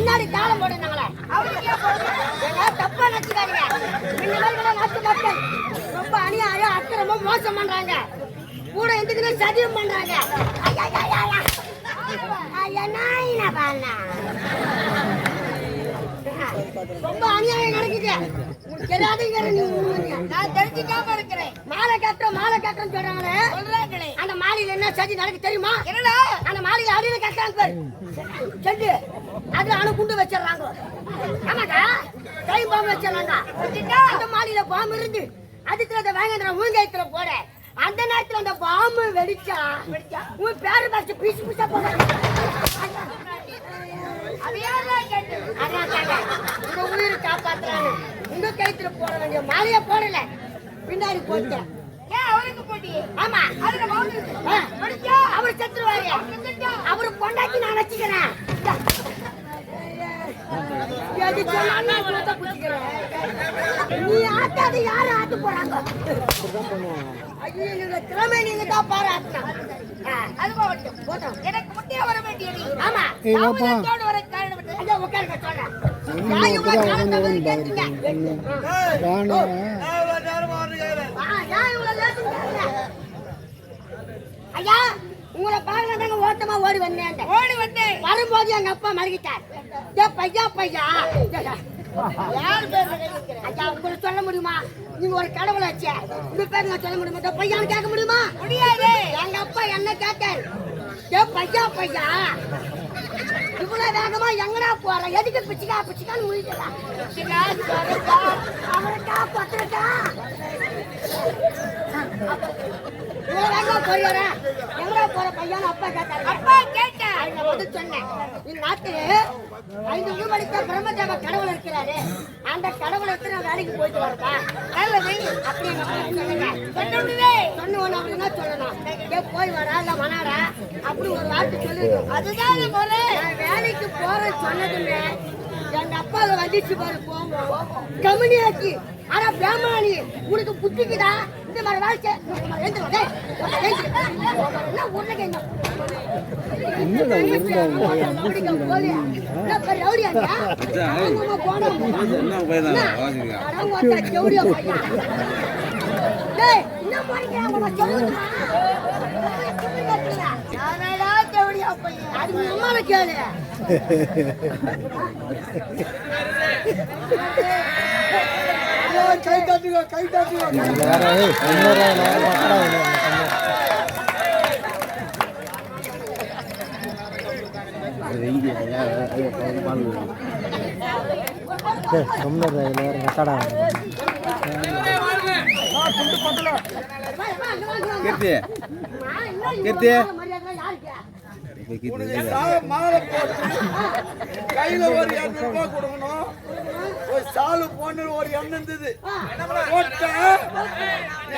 பின்னாடி தாளம் போடுனாங்களே தப்பா நினைச்சுக்காதீங்க இந்த கூட நாட்டு மக்கள் ரொம்ப அநியாயம் அக்கிரமம் மோசம் பண்றாங்க கூட எதுக்குன்னு சதியம் பண்றாங்க ரொம்ப அநியாயம் நான் தெரிஞ்சுக்காம இருக்கிறேன். மாலை கட்டுறோம் மாலை கட்டுறோம் சொல்றாங்களே. சொல்றாங்களே. அந்த மாலையில என்ன சதி நடக்கு தெரியுமா? என்னடா? அந்த மாலையில அடியில கட்டுறாங்க பாரு. செண்டு அது அணு குண்டு வச்சிடுறாங்க. ஆமாக்கா. கை பாம்பு வச்சிடறாங்க. அந்த மாலையில பாம்பு இருந்து அதுக்கு அந்த வேங்கந்திர மூங்கயத்துல போட. அந்த நேரத்துல அந்த பாம்பு வெடிச்சா வெடிச்சா? உன் பேரு பறிச்சு பீசு பீசா போடுறாங்க. மாலைய போடல. பின்னாடி போட்டேன். அவரு செத்துருவாரு. அவரு கொண்டாக்கி நான் வச்சுக்கிறேன். நீ ஆட்டாது யாரு ஆட்டு போறாங்க? நீங்க திறமை நீங்க தான் பாராட்டணும். ஆ, அது போகட்டும். போட்டோம். எனக்கு முட்டையா வர வேண்டியது ஆமா. ஐயா உங்களை பார்க்கலாம் தாங்க ஓட்டமா ஓடி வந்தேன் ஓடி வந்தேன். வரும்போது எங்க அப்பா மறுகிட்டார் ஏ பையா பையா. யார் பேர் ஐயா உங்களுக்கு சொல்ல முடியுமா? நீங்க ஒரு கடவுளை வச்ச. உங்க பேர் நான் சொல்ல முடியுமா? பையான்னு கேட்க முடியுமா? முடியாது. எங்க அப்பா என்ன கேட்டார்? ஏ பையா பையா. இவ்வளவு வேகமா எங்கடா போற? எதுக்கு பிச்சுக்கா பிச்சுக்கான்னு முடிக்கலாம் பிச்சுக்கா அவரைக்கா பத்திரக்கா. போற அப்பா அப்பா பிரம்மதேவ கடவுள் இருக்கிறாரு. அந்த கடவுளை எடுத்து நான் வேலைக்கு போயிட்டு வரப்பா அப்பா போய் வரா இல்ல வனாரா அப்படி ஒரு வார்த்தை சொல்லிருக்கோம் அதுதான் முறை. வேலைக்கு போறேன் சொன்னதுமே எங்க அப்பாவை வந்துச்சு பாரு போவோம். கம்யூனியாக்கி ஆனா பிராமணி உனக்கு புத்திக்குதா? இந்த மாதிரி வாழ்க்கை எழுந்து வா, டேய். எழுந்து. என்ன உருளைங்க கை தட்டுங்க கை தட்டுங்க கீர்த்தி கீர்த்தி கையில ஒரு இரநூறு ரூபாய் கொடுக்கணும். ஒரு சாலு பொண்ணு ஒரு எண்ணெய் இருந்தது.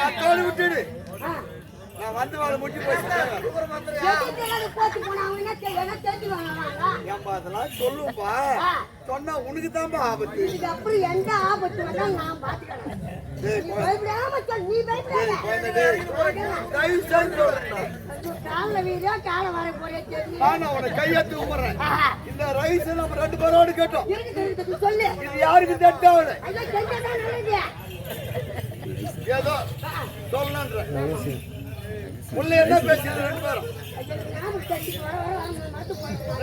அத்தோடு விட்டுடு. நான் வந்து வாழ ஏன்பா அதெல்லாம் சொல்லுப்பா சொன்னா உனக்கு தான்ப்பா ஆபத்து அப்படி எந்த ஆபத்து வந்தாலும் நான் பாத்துக்கிறேன் கும்பிடுறேன் ஆஹா. இந்த ரைஸ் நம்ம ரெண்டு பேரோடு கேட்டோம். சொல்லு. இது யாருக்கு தெட்டாவது ஏதோ சொல்லன்ற உள்ள என்ன பேசியது ரெண்டு பேரும்.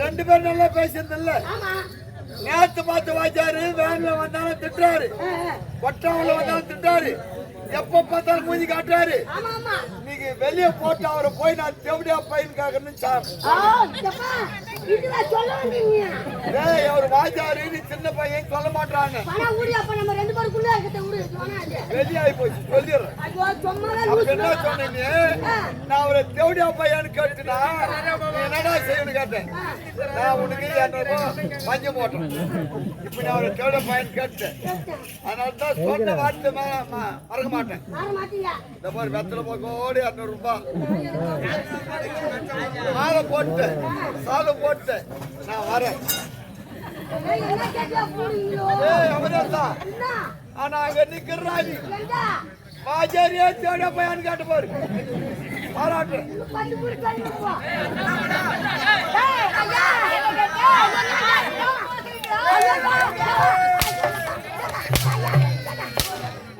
ரெண்டு பேரும் நல்லா பேசியது இல்ல? ஆமா. நேத்து பார்த்து வாச்சாரு வேன்ல வந்தாலும் ஆ. கொட்டவங்கள வந்தாலும் திட்டுறாரு. எப்ப பார்த்தாலும் மூஞ்சி காட்டுறாரு. நீங்க வெளிய போட்டு அவரை போய் நான் தேவடியா பையன் கேட்கணும்னு சார் அவர் வாச்சாரு நீ சின்ன பையன் சொல்ல மாட்டாங்க பணம் ஊடி அப்ப நம்ம ரெண்டு பேருக்குள்ள இருக்கிறத ஊடு சொன்னா அது. வெளியாகி போச்சு சொல்லிடுறேன். ஐயோ என்ன சொன்னீங்க? நான் அவரை தேவடியா பையன்னு கேட்டுனா என்னடா செய்யணும் கேட்டேன். நான் உனக்கு இரநூறு ரூபாய் பஞ்சம் போட்டேன். இப்ப நான் அவரை தேவடியா பையன் கேட்டேன் அதனால தான் சொன்ன வார்த்தை மறக்க மாட்டேன். இந்த மாதிரி வெத்தலை போக்கோடி இரநூறு ரூபாய். மாலை போட்டு சாலை போட்டு நான் வரேன் நிக்கிறாரு எங்க வாஜாரியா தேவடியா பையன் கேட்டு பாரு பாராட்டு பத்து மூணு சொல்லி போ டேய் ஐயா என்ன கேட்ட ஐயா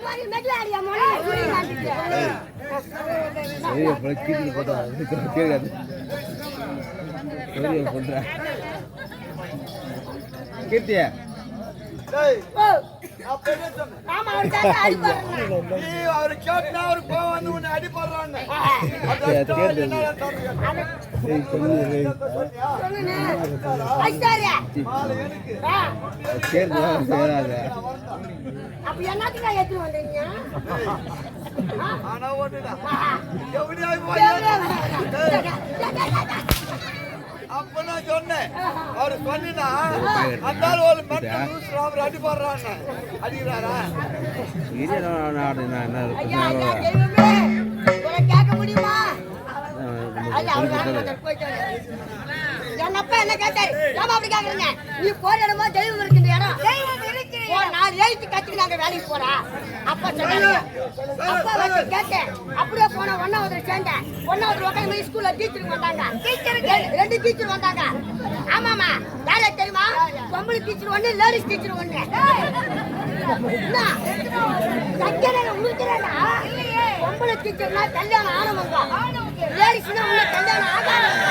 மாதிரி மெட்லாடியா மொழி புரியல சரி அப்புறம் கீழே போட்டா கேட்காது சரி சொல்றேன் கீர்த்தியா அப்ப என்னத்துக்கு ஏத்து வந்தீங்க ஆனா எப்படியா? அப்ப நான் சொன்னேன். அவரு சொன்னா அந்த ஒரு அவர் அடிப்படுறான்னு அடிக்கிறாரா? கேட்க முடியுமா? என் அப்பா என்ன கேட்டாரு? ஏமா அப்படி கேக்குறீங்க? நீ போற இடமா தெய்வம் இருக்கு இந்த இடம். தெய்வம் நான் எழுத்து கத்துக்கு நாங்க வேலைக்கு போறா. அப்பா சொன்னாங்க. அப்பா கேட்டேன். அப்படியே போன ஒன்னாவது சேர்ந்தேன். ஒன்னாவது உட்காந்து போய் ஸ்கூல்ல டீச்சருக்கு வந்தாங்க. ரெண்டு டீச்சர் வந்தாங்க. ஆமாமா யார் யார் தெரியுமா? பொம்பளை டீச்சர் ஒண்ணு லேடிஸ் டீச்சர் ஒண்ணு. என்ன? சத்தியநாராயண உருத்துறா பொம்பளை டீச்சர்னா கல்யாணம் ஆனவங்க. லேடிஸ்னா உள்ள கல்யாணம் ஆகாதவங்க.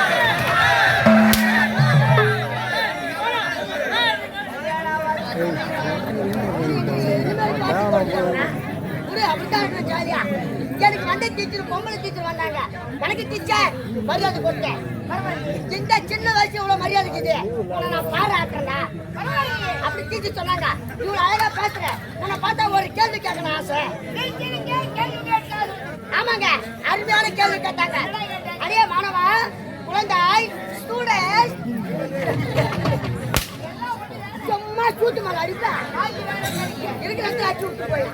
அப்படித்தான் இருக்கணும் ஜாலியா. எனக்கு வந்த டீச்சர் பொம்பளை டீச்சர் வந்தாங்க. எனக்கு டீச்சர் மரியாதை கொடுத்தேன். இந்த சின்ன வயசு இவ்வளவு மரியாதை இருக்குது. உன்னை நான் பாராட்டுறேன் அப்படி டீச்சர் சொன்னாங்க இவ்வளவு அழகா பேசுறேன் உன்னை பார்த்தா ஒரு கேள்வி கேட்கணும் ஆசை. ஆமாங்க அருமையான கேள்வி கேட்டாங்க. அடே மாணவன் குழந்தை ஸ்டூடெண்ட் சூட்டு மேல அடிப்பா. இருக்கிற இடத்துல அடிச்சு விட்டு போய்?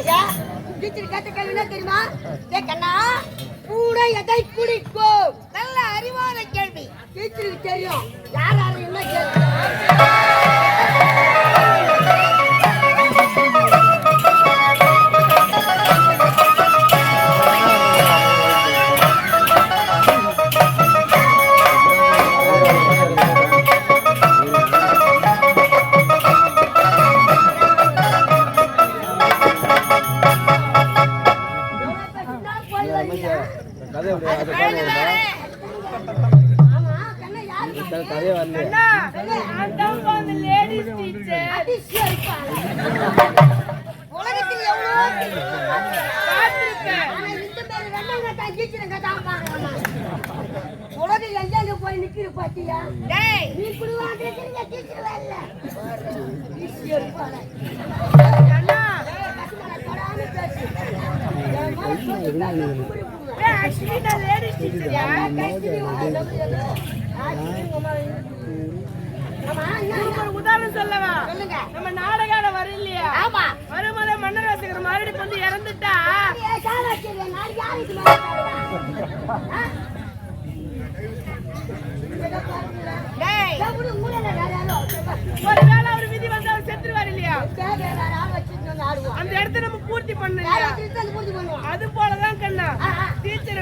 ஐயா டீச்சர் கேட்ட கேள்வி என்ன தெரியுமா? ஏ கண்ணா பூனை எதை குடிக்கும் நல்ல அறிவான கேள்வி. டீச்சருக்கு தெரியும். யார் யாரு என்ன கேள்வி? டீச்சருங்க தான் பாக்குறாங்க. உலகம் எங்கெங்க போய் நிக்கிது பாத்தியா? நீ இப்படி டீச்சர் வரல. அதிசயம் இருப்பாங்க. ஏய், பசுமலை தொடாம உதாரணம் சொல்லவா? நம்ம நாடகாட வர இல்லையா வருமலை மன்னர் ரசிகர் மறுபடி வந்து இறந்துட்டா? செத்துருவார் இல்லையா. அந்த இடத்த நம்ம பூர்த்தி பண்ண. அது போலதான் கண்ணா. டீச்சர்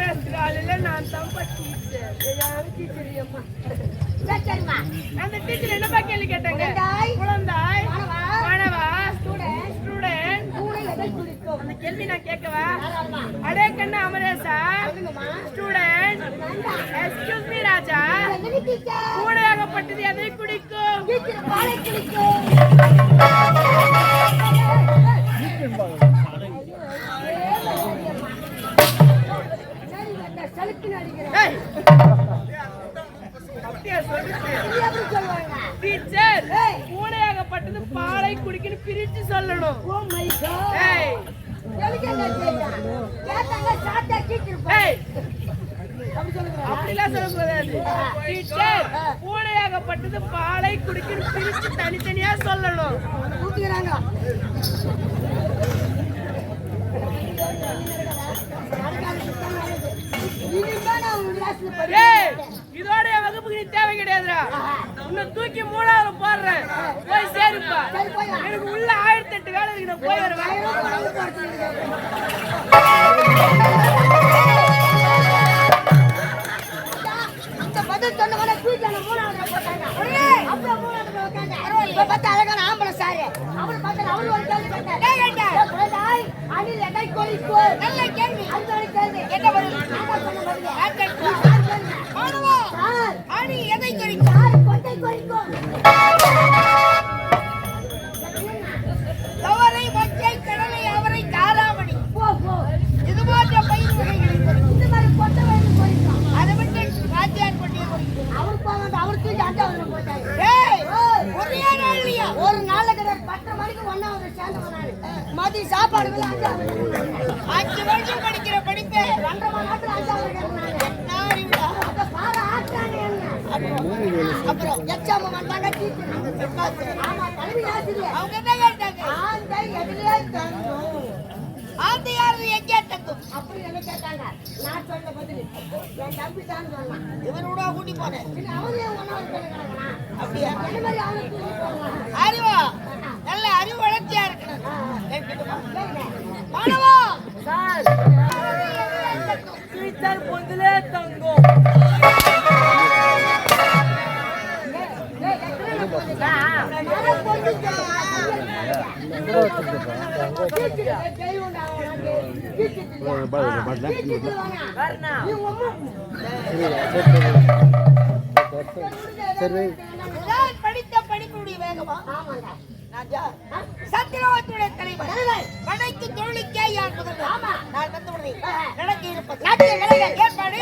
இல்ல நான் தம்பா டீச்சர் டீச்சர். அந்த டீச்சர் என்னப்பா கேள்வி கேட்டாங்க குழந்தாய். குழந்தாய் மாணவா. மாணவா ஸ்டூடெண்ட், ஸ்டூடெண்ட் பூனை எதை குடிக்கும்? அந்த கேள்வி நான் கேட்கவா? அடே கண்ணா அமரேசா. ஸ்டூடெண்ட். எக்ஸ்கியூஸ் மீ ராஜா? கூடையாகப்பட்டது எதை குடிக்கும் டீச்சர். பூனையாகப்பட்டது பாலை குடிக்கணும் பிரிச்சு சொல்லணும் அப்படிலாம் சொல்லக்கூடாது டீச்சர் பூனையாகப்பட்டது பாலை குடிக்கணும் பிரிச்சு தனித்தனியா சொல்லணும். ஊத்துக்கிறாங்க. இதோட வகுப்புக்கு தேவை கிடையாதுடா. உன்னை தூக்கி மூணாவது போடுறேன் போய் சரிப்பா எனக்கு உள்ள ஆயிரத்தி எட்டு வேலை இருக்கு நான் போய் வருவேன் ஆம்பளை சாரு அவரு பார்த்தா அவரு ஒரு கேள்வி கேட்டார் அணில் எடை கோழி நல்ல கேள்வி அந்த ஒரு கேள்வி என்ன பதில் மாணவா அணி எதை குறிக்கும் கொட்டை அவரை இது மாதிரி அதை விட்டு ஒரு பத்து மணிக்கு சாப்பாடு அஞ்சு வருஷம் படிக்கிற படிப்பு. ரெண்டரை மணி நேரத்தில் அஞ்சாவது என்ன அறிவுடா அந்த பாட ஆட்டாங்க அப்புறம் எக்ஸாம் வந்தாங்க டீச்சர் ஆமா தலைமை ஆசிரியர் அவங்க என்ன கேட்டாங்க ஆந்தை எதிலே தங்கும் ஆந்தை யாரு எங்கே தங்கும் அப்படி என்ன கேட்டாங்க நான் சொன்ன பதில் என் தம்பி தான் சொன்னான் இவனோட கூட்டி போனேன் ஒன்னாவது அப்படியா என்ன மாதிரி அவனுக்கு கூட்டி போனான் அறிவா நல்ல அறிவு வளர்ச்சியா இருக்கணும்? மாணவா சார் பொந்திலே தங்கும். படித்த படிப்புடைய வேகமா சத்திரவத்துடைய தலைவர் படைக்கு தொழிலுக்கே யார் முதல்வர் ஆமா. நான் வந்து விடுறேன் நடக்க இருப்பது ஏற்பாடு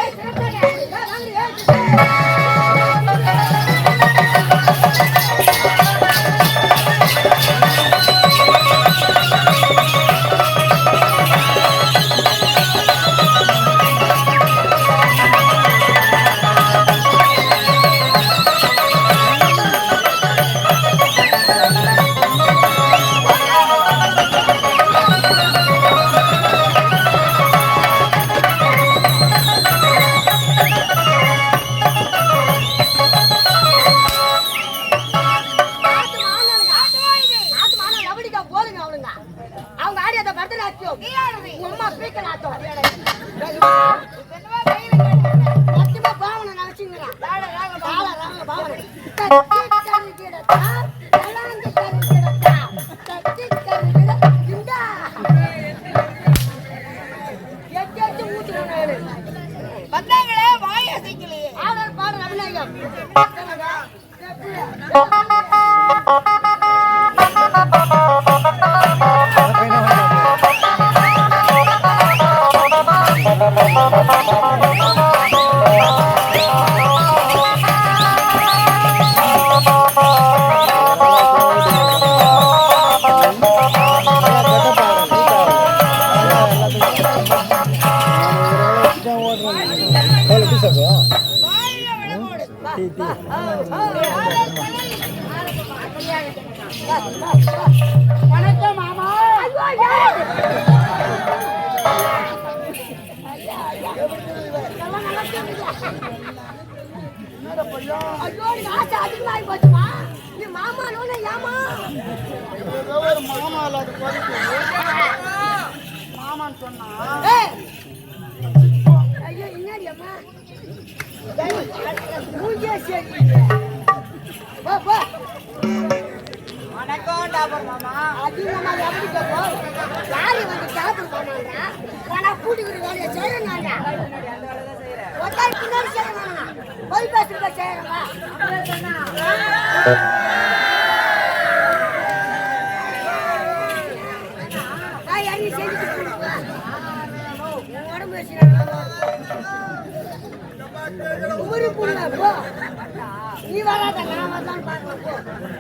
Oh. மாமான்னு சொன்னா ஐயோ என்னடி அம்மா மூஞ்சே சரி போ போ. வணக்கம் டாபர் மாமா அது மாமா எப்படி கேட்போம் யாரு வந்து டாபர் போனாங்க ஆனா கூட்டிக்கிற வேலையை செய்யறாங்க ஒத்தாய் பின்னாடி செய்யணும் போய் பேசுறத செய்யணும் ஊருக்கு நீ வராத நான் வரலான்னு பாக்கலாம்